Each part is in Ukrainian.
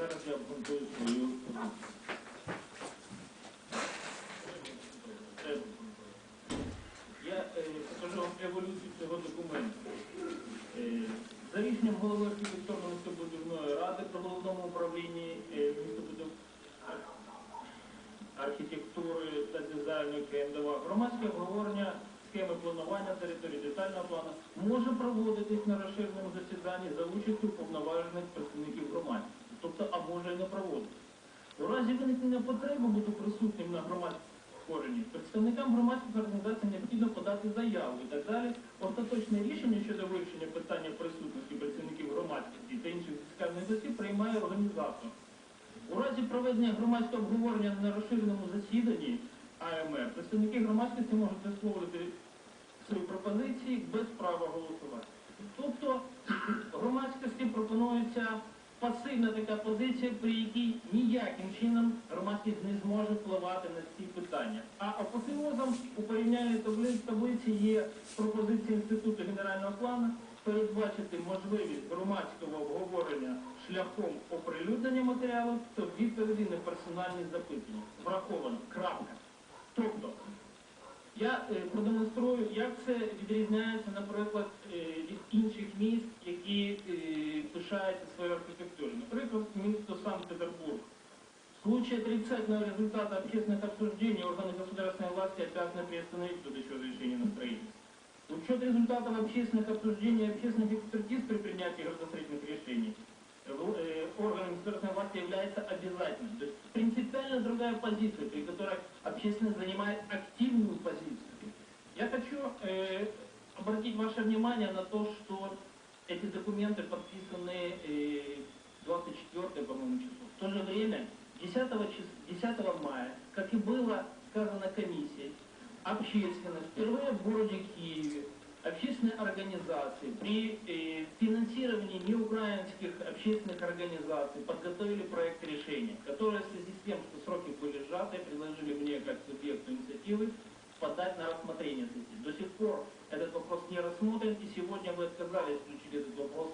Зараз я обґрунтую свою позицію. Я е, покажу вам еволюцію цього документу. Е, За рішенням голови архітектурної містобудівної ради при головному управлінні е, містобудів архітектури та дизайну КМДВ, громадське обговорення схеми планування території детального плану може проводитись на розширеному засіданні за участю уповноважених представників громадськості, тобто а може і не проводитись. У разі виникнення потреби бути присутнім на громадському створенні, представникам громадських організацій необхідно подати заяву і так далі. Остаточне рішення щодо вирішення питання присутності працівників громадськості та інших фіскальних осіб приймає організатор. У разі проведення громадського обговорення на розширеному засіданні АМР представники громадськості можуть висловлювати свої пропозиції без права голосувати. Тобто громадськості пропонується пасивна така позиція, при якій ніяким чином громадськість не зможе впливати на ці питання. А апофеозом у порівнянні табли- таблиці є пропозиція Інституту генерального плану передбачити можливість громадського обговорення шляхом оприлюднення матеріалу та відповіді на персональні запитання. Враховано. Крапка. Тобто, я е, продемонструю, як це відрізняється, наприклад, е, від інших міст, які е, пишаються своєю архітектурою. Наприклад, місто Санкт-Петербург. В случае отрицательного результата общественных обсуждений органы государственной власти обязаны приостановить следующее решение на строительство. Учет результатов общественных обсуждений и общественных экспертиз при принятии градостроительных решений э, э, органами государственной власти является обязательным. То есть принципиально другая позиция, при которой общественность занимает активную позицию. Я хочу э, обратить ваше внимание на то, что эти документы подписаны э, то же время 10, чис- 10 мая, как и было сказано комиссией, общественность впервые в городе Киеве, общественные организации при э, финансировании неукраинских общественных организаций подготовили проект решения, который в связи с тем, что сроки были сжаты, предложили мне как субъекту инициативы подать на рассмотрение. До сих пор этот вопрос не рассмотрен, и сегодня вы отказались включить этот вопрос.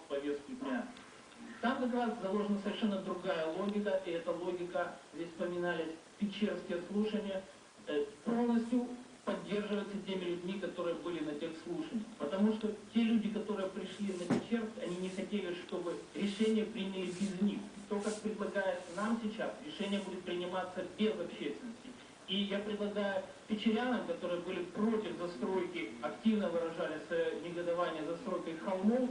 Там как раз заложена совершенно другая логика, и эта логика, здесь вспоминались печерские слушания, э, полностью поддерживается теми людьми, которые были на тех слушаниях. Потому что те люди, которые пришли на Печерск, они не хотели, чтобы решение приняли без них. То, как предлагает нам сейчас, решение будет приниматься без общественности. И я предлагаю печерянам, которые были против застройки, активно выражали свое негодование застройкой холмов,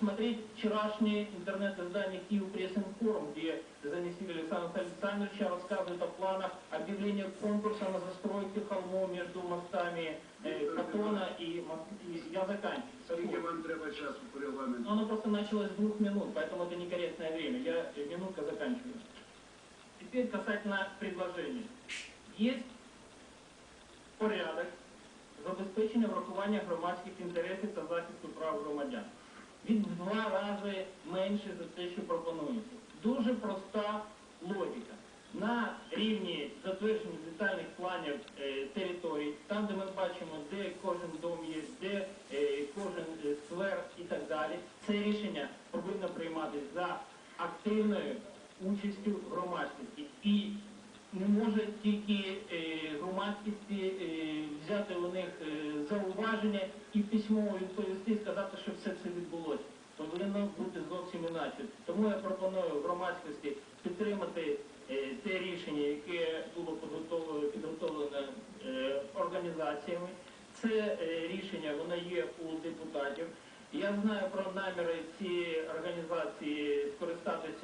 посмотреть вчерашнее интернет-издание Киев Пресс-Информ, где заместитель Александр Александровича рассказывает о планах объявления конкурса на застройку холмов между мостами э, Катона и, мост- и я заканчиваю. Так Скільки вот. вам треба часу по регламенту? Но оно просто началось с двух минут, поэтому это некорректное время. Я э, минутка заканчиваю. Теперь касательно предложения. Есть порядок забезпечення врахування громадських інтересів та захисту прав громадян. Він в два рази менше за те, що пропонується. Дуже проста логіка. На рівні затвердження детальних планів е, територій, там, де ми бачимо, де кожен дом є, де е, кожен е, сквер і так далі, це рішення повинно прийматися за активною участю громадськості. І не може тільки е, громадськості е, взяти у них е, зауваження і письмово відповісти, сказати, що все це відбулося. Повинно бути зовсім інакше. Тому я пропоную громадськості підтримати е, те рішення, яке було підготовлене організаціями. Це рішення воно є у депутатів. Я знаю про наміри цієї організації скористатися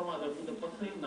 ಪ್ರಮಾದ ಬುದ್ಧ ಪತ್ನಿಯನ್ನ